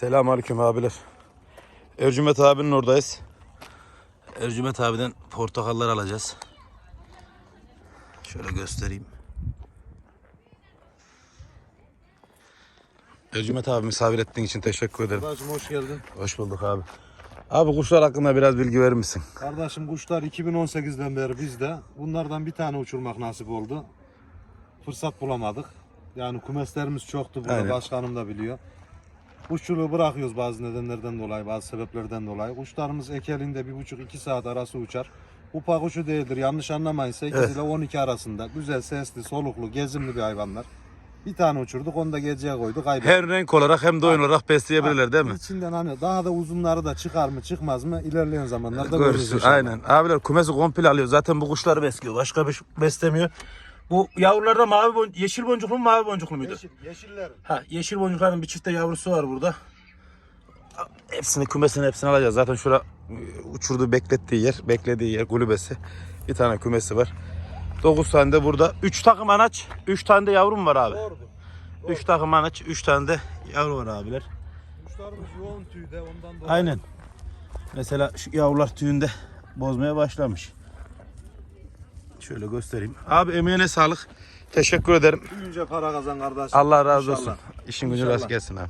Selamünaleyküm abiler. Ercüment abinin oradayız. Ercüment abiden portakallar alacağız. Şöyle göstereyim. Ercüment abi misafir ettiğin için teşekkür ederim. Kardeşim hoş geldin. Hoş bulduk abi. Abi kuşlar hakkında biraz bilgi verir misin? Kardeşim kuşlar 2018'den beri bizde. Bunlardan bir tane uçurmak nasip oldu. Fırsat bulamadık. Yani kumeslerimiz çoktu burada Aynen. başkanım da biliyor. Kuşçuluğu bırakıyoruz bazı nedenlerden dolayı, bazı sebeplerden dolayı. Kuşlarımız ekelinde bir buçuk iki saat arası uçar. Kupa kuşu değildir yanlış anlamayın 8 Evet. ile 12 arasında. Güzel sesli, soluklu, gezimli bir hayvanlar. Bir tane uçurduk onu da geceye koyduk kaybettik. Hem renk olarak hem de oyun olarak besleyebilirler değil mi? İçinden hani daha da uzunları da çıkar mı çıkmaz mı ilerleyen zamanlarda Görürsün. Aynen. Abiler kumesi komple alıyor. Zaten bu kuşları besliyor. Başka bir şey beslemiyor. Bu yavrularda mavi bon yeşil boncuklu mu mavi boncuklu muydu? Yeşil, yeşiller. Ha, yeşil boncukların bir çifte yavrusu var burada. Hepsini kümesini hepsini alacağız. Zaten şura e, uçurduğu beklettiği yer, beklediği yer kulübesi. Bir tane kümesi var. 9 tane de burada. 3 takım anaç, 3 tane de yavrum var abi. Doğrudur. 3 takım anaç, 3 tane de yavru var abiler. Kuşlarımız yoğun tüyde ondan dolayı. Aynen. Mesela şu yavrular tüyünde bozmaya başlamış. Şöyle göstereyim. Abi emeğine sağlık. Teşekkür ederim. Büyüyünce para kazan kardeşim. Allah razı İnşallah. olsun. İşin gücün rast gelsin abi.